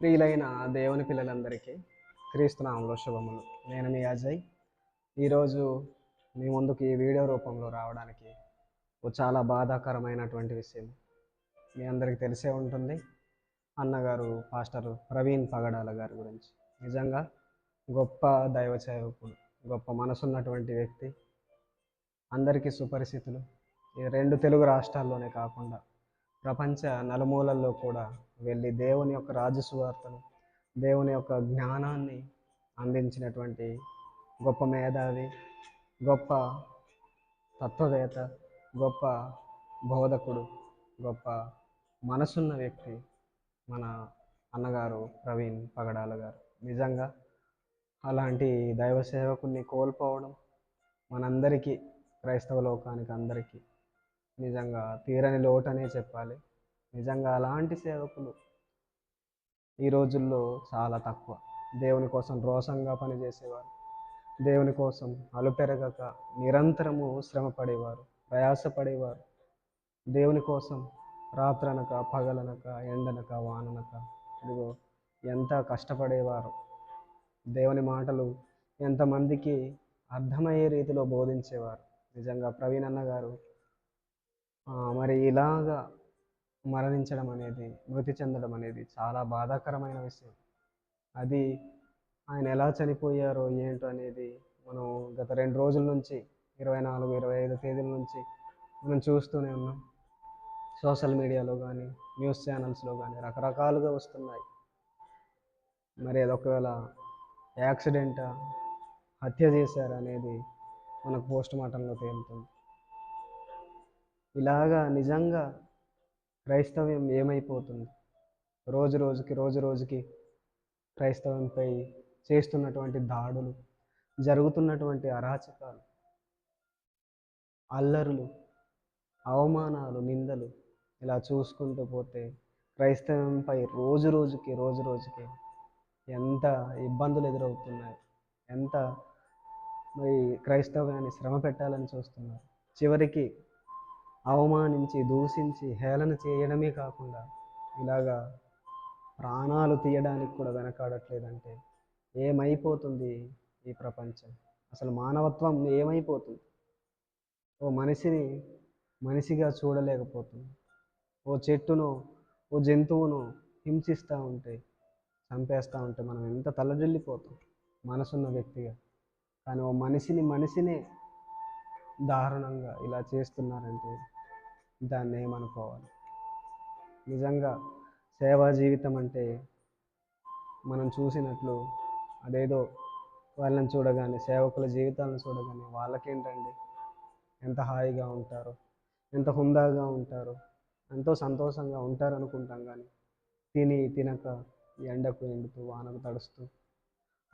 ప్రియులైన దేవుని పిల్లలందరికీ క్రీస్తునామంలో శుభములు. నేను మీ అజయ్. ఈరోజు మీ ముందుకు ఈ వీడియో రూపంలో రావడానికి ఓ చాలా బాధాకరమైనటువంటి విషయం మీ అందరికీ తెలిసే ఉంటుంది. అన్నగారు పాస్టర్ ప్రవీణ్ పగడాల గారి గురించి. నిజంగా గొప్ప దైవ సేవకుడు గొప్ప మనసున్నటువంటి వ్యక్తి అందరికీ సుపరిస్థితులు ఈ రెండు తెలుగు రాష్ట్రాల్లోనే కాకుండా ప్రపంచ నలుమూలల్లో కూడా వెళ్ళి దేవుని యొక్క రాజసువార్తను దేవుని యొక్క జ్ఞానాన్ని అందించినటువంటి గొప్ప మేధావి గొప్ప తత్వవేత్త గొప్ప బోధకుడు గొప్ప మనసున్న వ్యక్తి మన అన్నగారు ప్రవీణ్ పగడాల గారు. నిజంగా అలాంటి దైవ సేవకుని కోల్పోవడం మనందరికీ క్రైస్తవ లోకానికి అందరికీ నిజంగా తీరని లోటనే చెప్పాలి. నిజంగా అలాంటి సేవకులు ఈ రోజుల్లో చాలా తక్కువ. దేవుని కోసం రోషంగా పనిచేసేవారు. దేవుని కోసం అలుపెరగక నిరంతరము శ్రమ పడేవారు ప్రయాసపడేవారు. దేవుని కోసం రాత్రనక పగలనక ఎండనక వాననక ఇదిగో ఎంత కష్టపడేవారు. దేవుని మాటలు ఎంతమందికి అర్థమయ్యే రీతిలో బోధించేవారు. నిజంగా ప్రవీణ్ అన్న గారు మరి ఇలాగా మరణించడం అనేది మృతి చెందడం అనేది చాలా బాధాకరమైన విషయం. అది ఆయన ఎలా చనిపోయారో ఏంటో అనేది మనం గత రెండు రోజుల నుంచి ఇరవై నాలుగు ఇరవై ఐదు తేదీల నుంచి మనం చూస్తూనే ఉన్నాం. సోషల్ మీడియాలో కానీ న్యూస్ ఛానల్స్లో కానీ రకరకాలుగా వస్తున్నాయి. మరి అది ఒకవేళ యాక్సిడెంటా హత్య చేశారనేది మనకు పోస్ట్ మార్టంలో తేలుతుంది. ఇలాగా నిజంగా క్రైస్తవ్యం ఏమైపోతుంది? రోజు రోజుకి రోజు రోజుకి క్రైస్తవంపై చేస్తున్నటువంటి దాడులు జరుగుతున్నటువంటి అరాచకాలు అల్లరులు అవమానాలు నిందలు ఇలా చూసుకుంటూ పోతే క్రైస్తవంపై రోజు రోజుకి రోజు రోజుకి ఎంత ఇబ్బందులు ఎదురవుతున్నాయి? ఎంత మరి క్రైస్తవ్యాన్ని శ్రమ పెట్టాలని చూస్తున్నారు? చివరికి అవమానించి దూషించి హేళన చేయడమే కాకుండా ఇలాగా ప్రాణాలు తీయడానికి కూడా వెనకాడట్లేదంటే ఏమైపోతుంది ఈ ప్రపంచం? అసలు మానవత్వం ఏమైపోతుంది? ఓ మనిషిని మనిషిగా చూడలేకపోతుంది. ఓ చెట్టును ఓ జంతువును హింసిస్తూ ఉంటే చంపేస్తూ ఉంటే మనం ఎంత తలడిల్లిపోతాం మనసున్న వ్యక్తిగా. కానీ ఓ మనిషిని మనిషినే దారుణంగా ఇలా చేస్తున్నారంటే దాన్ని ఏమనుకోవాలి? నిజంగా సేవా జీవితం అంటే మనం చూసినట్లు అదేదో వాళ్ళని చూడగానే సేవకుల జీవితాలను చూడగానే వాళ్ళకేంటండి? ఎంత హాయిగా ఉంటారో? ఎంత హుందాగా ఉంటారో? ఎంతో సంతోషంగా ఉంటారు అనుకుంటాం కానీ తిని తినక ఎండకు ఎండుతూ వానకు తడుస్తూ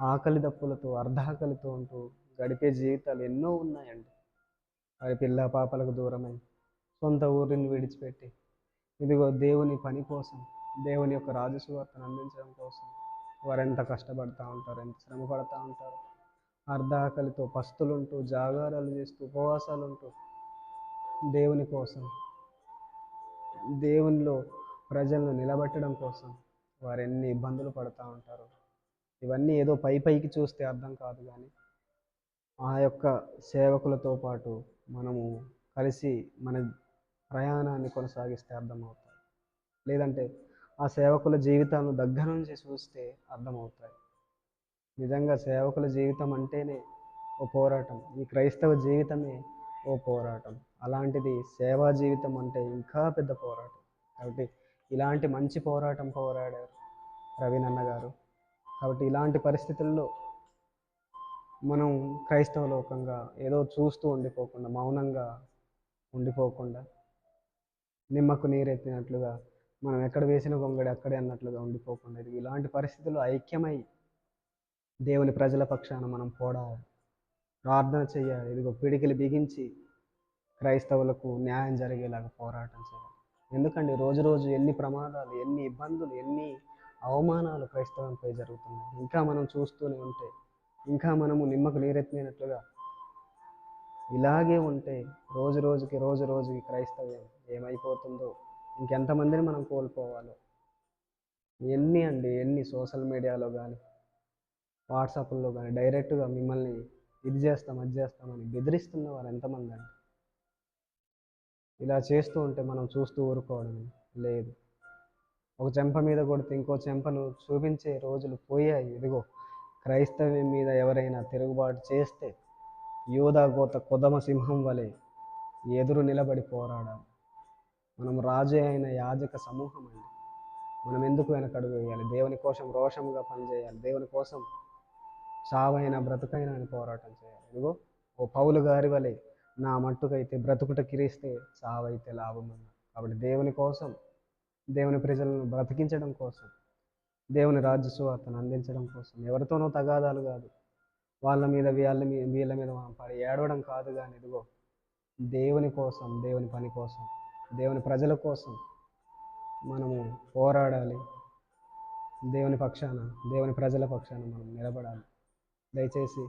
ఆకలి దప్పులతో అర్ధాకలితో ఉంటూ గడిపే జీవితాలు ఎన్నో ఉన్నాయండి. వారి పిల్ల పాపలకు దూరమై సొంత ఊరిని విడిచిపెట్టి ఇదిగో దేవుని పని కోసం దేవుని యొక్క రాజసువార్తను అందించడం కోసం వారు ఎంత కష్టపడతా ఉంటారు ఎంత శ్రమ పడతా ఉంటారు. అర్ధాకలితో పస్తులుంటూ జాగారాలు చేస్తూ ఉపవాసాలు ఉంటూ దేవుని కోసం దేవునిలో ప్రజలను నిలబెట్టడం కోసం వారు ఎన్ని ఇబ్బందులు పడుతూ ఉంటారు. ఇవన్నీ ఏదో పై పైకి చూస్తే అర్థం కాదు కానీ ఆ యొక్క సేవకులతో పాటు మనము కలిసి మన ప్రయాణాన్ని కొనసాగిస్తే అర్థమవుతాయి. లేదంటే ఆ సేవకుల జీవితాలను దగ్గర నుంచి చూస్తే అర్థమవుతాయి. నిజంగా సేవకుల జీవితం అంటేనే ఓ పోరాటం. ఈ క్రైస్తవ జీవితమే ఓ పోరాటం. అలాంటిది సేవా జీవితం అంటే ఇంకా పెద్ద పోరాటం. కాబట్టి ఇలాంటి మంచి పోరాటం పోరాడారు రవీన్ గారు. కాబట్టి ఇలాంటి పరిస్థితుల్లో మనం క్రైస్తవ లోకంగా ఏదో చూస్తూ ఉండిపోకుండా మౌనంగా ఉండిపోకుండా నిమ్మకు నీరెత్తినట్లుగా మనం ఎక్కడ వేసిన గొంగడి అక్కడే అన్నట్లుగా ఉండిపోకుండా ఇది ఇలాంటి పరిస్థితుల్లో ఐక్యమై దేవుని ప్రజల పక్షాన మనం పోడాలి ప్రార్థన చేయాలి. ఇదిగో పిడికిలు బిగించి క్రైస్తవులకు న్యాయం జరిగేలాగా పోరాటం చేయాలి. ఎందుకంటే రోజు రోజు ఎన్ని ప్రమాదాలు ఎన్ని ఇబ్బందులు ఎన్ని అవమానాలు క్రైస్తవంపై జరుగుతున్నాయి. ఇంకా మనం చూస్తూనే ఉంటే ఇంకా మనము నిమ్మకు నీరెత్తినట్లుగా ఇలాగే ఉంటే రోజు రోజుకి రోజు రోజుకి క్రైస్తవ్యం ఏమైపోతుందో ఇంకెంతమందిని మనం కోల్పోవాలో. ఎన్ని అండి ఎన్ని సోషల్ మీడియాలో కానీ వాట్సాప్లో కానీ డైరెక్ట్గా మిమ్మల్ని ఇది చేస్తాం అది చేస్తామని బెదిరిస్తున్న వారు ఎంతమంది అండి? ఇలా చేస్తూ ఉంటే మనం చూస్తూ ఊరుకోవడం లేదు. ఒక చెంప మీద కొడితే ఇంకో చెంపను చూపించే రోజులు పోయాయి. ఇదిగో క్రైస్తవ్యం మీద ఎవరైనా తిరుగుబాటు చేస్తే యోధా గోత కొదమ సింహం వలె ఎదురు నిలబడి పోరాడాలి. మనం రాజు అయిన యాజక సమూహం అండి. మనం ఎందుకు వెనకడుగు వేయాలి? దేవుని కోసం రోషంగా పనిచేయాలి. దేవుని కోసం చావైనా బ్రతుకైనా అని పోరాటం చేయాలి. ఇదిగో ఓ పౌలు గారి వలె నా మట్టుకైతే బ్రతుకుట కిరిస్తే చావైతే లాభం అన్నారు కాబట్టి దేవుని కోసం దేవుని ప్రజలను బ్రతికించడం కోసం దేవుని రాజ్య సువార్తను అందించడం కోసం ఎవరితోనో తగాదాలు కాదు. వాళ్ళ మీద వీళ్ళ మీద వీళ్ళ మీద మనం పడి ఏడవడం కాదు కానీ ఇదిగో దేవుని కోసం దేవుని పని కోసం దేవుని ప్రజల కోసం మనము పోరాడాలి. దేవుని పక్షాన దేవుని ప్రజల పక్షాన మనం నిలబడాలి. దయచేసి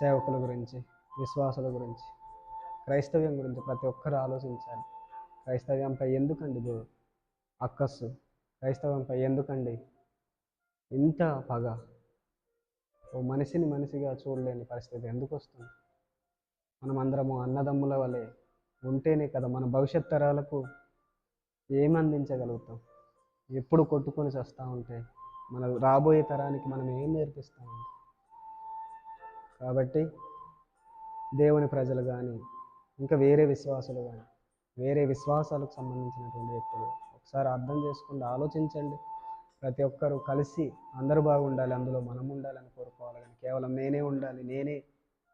సేవకుల గురించి విశ్వాసుల గురించి క్రైస్తవ్యం గురించి ప్రతి ఒక్కరు ఆలోచించాలి. క్రైస్తవ్యంపై ఎందుకండి దో అక్కస్సు క్రైస్తవంపై ఎందుకండి ఇంత పగ? ఓ మనిషిని మనిషిగా చూడలేని పరిస్థితి ఎందుకు వస్తుంది? మనమందరము అన్నదమ్ముల వలె ఉంటేనే కదా మన భవిష్యత్ తరాలకు ఏం అందించగలుగుతాం ఎప్పుడు కొట్టుకొని చేస్తూ ఉంటే మన రాబోయే తరానికి మనం ఏం నేర్పిస్తాం? కాబట్టి దేవుని ప్రజలు కానీ ఇంకా వేరే విశ్వాసులు కానీ వేరే విశ్వాసాలకు సంబంధించినటువంటి వ్యక్తులు ఒకసారి అర్థం చేసుకోండి ఆలోచించండి. ప్రతి ఒక్కరూ కలిసి అందరూ బాగుండాలి అందులో మనం ఉండాలని కోరుకోవాలి కానీ కేవలం నేనే ఉండాలి నేనే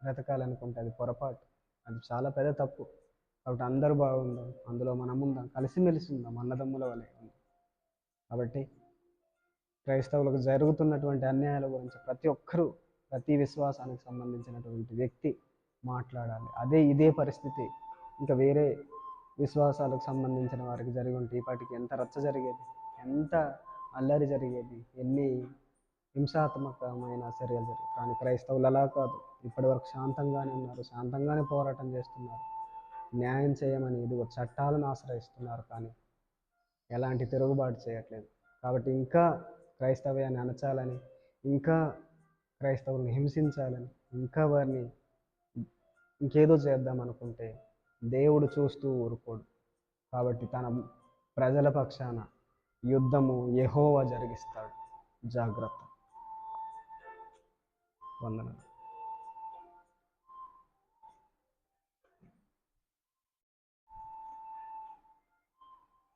బ్రతకాలనుకుంటే అది పొరపాటు. అది చాలా పెద్ద తప్పు. కాబట్టి అందరూ బాగుందాం అందులో మనం ఉందాం కలిసిమెలిసి ఉందాం అన్నదమ్ముల వలె. కాబట్టి క్రైస్తవులకు జరుగుతున్నటువంటి అన్యాయాల గురించి ప్రతి ఒక్కరూ ప్రతి విశ్వాసానికి సంబంధించినటువంటి వ్యక్తి మాట్లాడాలి. అదే ఇదే పరిస్థితి. ఇంకా వేరే విశ్వాసాలకు సంబంధించిన వారికి జరిగి ఉంటే ఇప్పటికి ఎంత రచ్చ జరిగేది? ఎంత అల్లరి జరిగేది? ఎన్ని హింసాత్మకమైన చర్యలు జరిగాయి? కానీ క్రైస్తవులు అలా కాదు. ఇప్పటివరకు శాంతంగానే ఉన్నారు శాంతంగానే పోరాటం చేస్తున్నారు. న్యాయం చేయమని ఇదిగో చట్టాలను ఆశ్రయిస్తున్నారు కానీ ఎలాంటి తిరుగుబాటు చేయట్లేదు. కాబట్టి ఇంకా క్రైస్తవ్యాన్ని అణచాలని ఇంకా క్రైస్తవుల్ని హింసించాలని ఇంకా వారిని ఇంకేదో చేద్దాం అనుకుంటే దేవుడు చూస్తూ ఊరుకోడు. కాబట్టి తన ప్రజల పక్షాన యుద్ధము ఎహోవా జరిగిస్తాడు. జాగ్రత్త. వందనాలు.